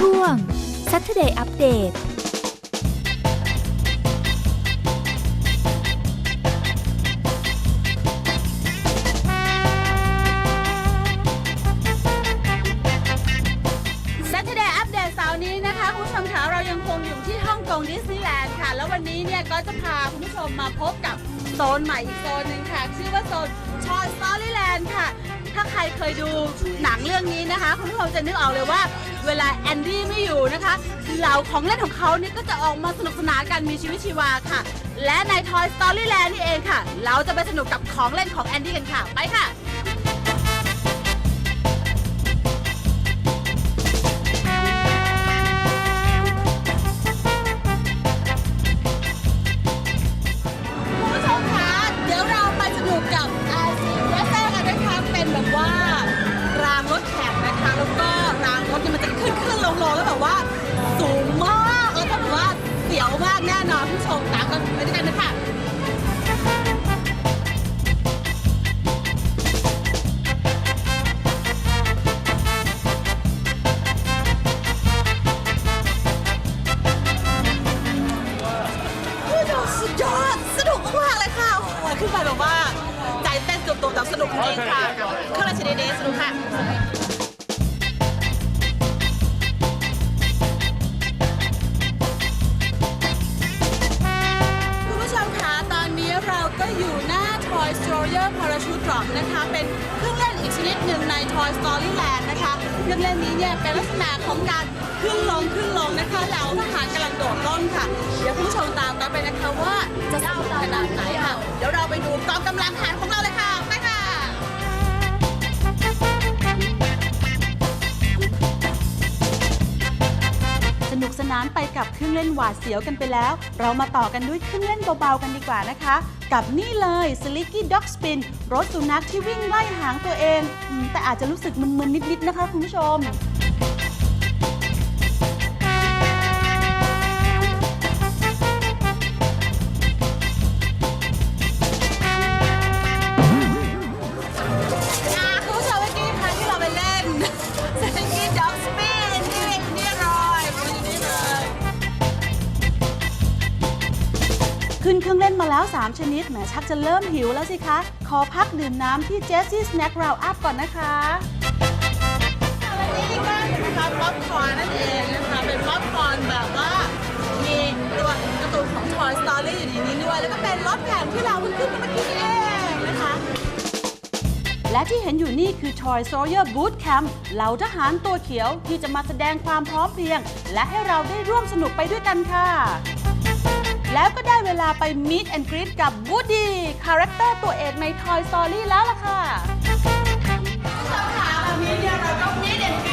ช่วง Saturday Update ซัตเดย์อัปเดตเสาร์นี้นะคะคุณผู้ชมคะเรายังคงอยู่ที่ฮ่องกงดิสนีย์แลนด์ค่ะแล้ววันนี้เนี่ยก็จะพาคุณผู้ชมมาพบกับโซนใหม่อีกโซนหนึ่งค่ะ ชื่อว่าโซนชอยสตอรี่แลนด์ค่ะ ถ้าใครเคยดูหนังเรื่องนี้นะคะคุณผู้ชมจะนึกออกเลยว่า เวลาแอนดี้ไม่อยู่นะคะเหล่าของเล่นของเขาเนี่ยก็จะออกมาสนุกสนานกันมีชีวิตชีวาค่ะ และใน Toy Story Land นี่เองค่ะ เราจะไปสนุกกับของเล่นของแอนดี้กันค่ะ ไปค่ะ บๆแต่สนุกจริงค่ะเครื่องราชดีๆสนุกค่ะคุณผู้ชมคะตอนนี้เราก็อยู่หน้า Toy Story Parachute Drop นะคะ เป็นเครื่องเล่นอีกชนิดหนึ่งใน Toy Story Land นะคะ เครื่องเล่นนี้เนี่ยเป็นลักษณะของการขึ้นลงขึ้นลงนะคะแล้วทหารกำลังโดดร่มค่ะ เดี๋ยวคุณผู้ชมตามกันไปนะคะว่าจะสนุกขนาดไหนค่ะ เดี๋ยวเราไปดูกองกำลังค่ะานไปกับเครื่องเล่นหวาดเสียวกันไปแล้ว เรามาต่อกันด้วยเครื่องเล่นเบาๆกันดีกว่านะคะ กับนี่เลย Slicky Dog Spin รถสุนัขที่วิ่งไล่หางตัวเอง แต่อาจจะรู้สึกมึนๆนิดๆนะคะคุณผู้ชม ขึ้นเครื่องเล่นมาแล้ว 3 ชนิดแหมชักจะเริ่มหิวแล้วสิคะ ขอพักดื่มน้ำที่ Jessie Snack Round Up ก่อนนะคะและนี่ก็นะคะป๊อปคอร์นนั่นเองนะคะเป็นป๊อปคอร์นแบบว่ามีตัวการ์ตูนของ Toy Story อยู่ในนี้ด้วย แล้วก็เป็นรถแข่งที่เราเพิ่งขึ้นมาเมื่อกี้นี่เองนะคะ และที่เห็นอยู่นี่คือ Toy Sawyer Boot Camp เหล่าทหารตัวเขียวที่จะมาแสดงความพร้อมเพรียง และให้เราได้ร่วมสนุกไปด้วยกันค่ะ แล้วก็ได้เวลาไป Meet and Greet กับ Woody คาแรคเตอร์ตัวเอกใน Toy Story แล้วล่ะค่ะค่ะวันนี้เนี่ยเราก็มีเด่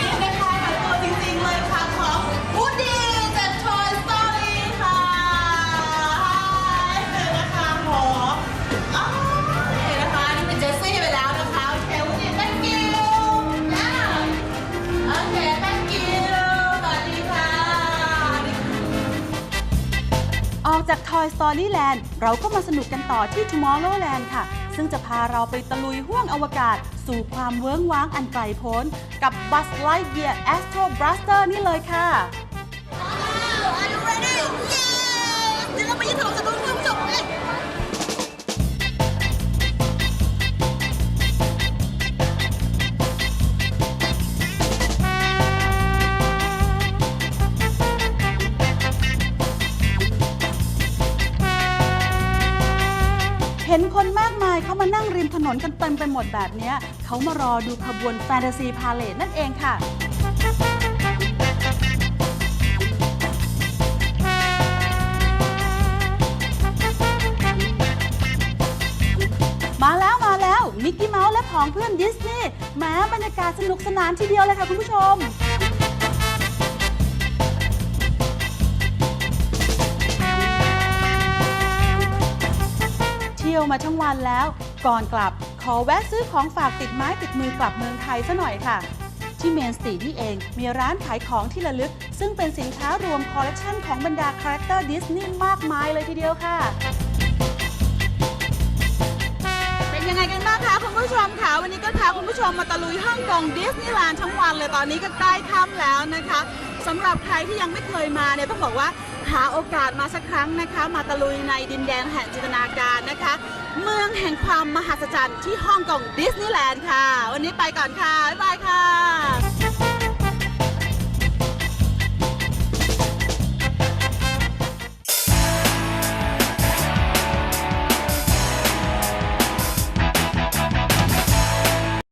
อกจาก Toy Story Land เราก็มาสนุกกันต่อที่ Tomorrowland ค่ะ ซึ่งจะพาเราไปตะลุยห้วงอวกาศ สู่ความเวิ้งว้างอันไกลโพ้น กับ Buzz Lightyear Astro Blaster นี่เลยค่ะ Are you ready? Yes! เดี๋ยวเราไปยืนถกกันดูคุณผู้ชม เขามานั่งริมถนนกันเต็มไปหมดแบบนี้เขามารอดูขบวนแฟนตาซีพาเลทนั่นเองค่ะมาแล้วมาแล้วมิกกี้เมาส์และผองเพื่อนดิสนีย์แม้บรรยากาศสนุกสนานทีเดียวเลยค่ะคุณผู้ชม ยวมาทั้งวันแล้ว ก่อนกลับขอแวะซื้อของฝากติดไม้ติดมือกลับเมืองไทยซะหน่อยค่ะ ที่เมนสตรีทนี่เองมีร้านขายของที่ระลึก ซึ่งเป็นสินค้ารวมคอลเลกชันของบรรดาคาแรคเตอร์ดิสนีย์มากมายเลยทีเดียวค่ะเป็นยังไงกันบ้างคะคุณผู้ชมคะวันนี้ก็พาคุณผู้ชมมาตะลุยฮ่องกงดิสนีย์แลนด์ทั้งวันเลยตอนนี้ก็ใกล้ค่ำแล้วนะคะสำหรับใครที่ยังไม่เคยมาเนี่ยต้องบอกว่า หาโอกาสมาสักครั้งนะคะ มาตะลุยในดินแดนแห่งจินตนาการนะคะ เมืองแห่งความมหัศจรรย์ที่ฮ่องกงดิสนีย์แลนด์ค่ะ วันนี้ไปก่อนค่ะ บ๊ายบายค่ะ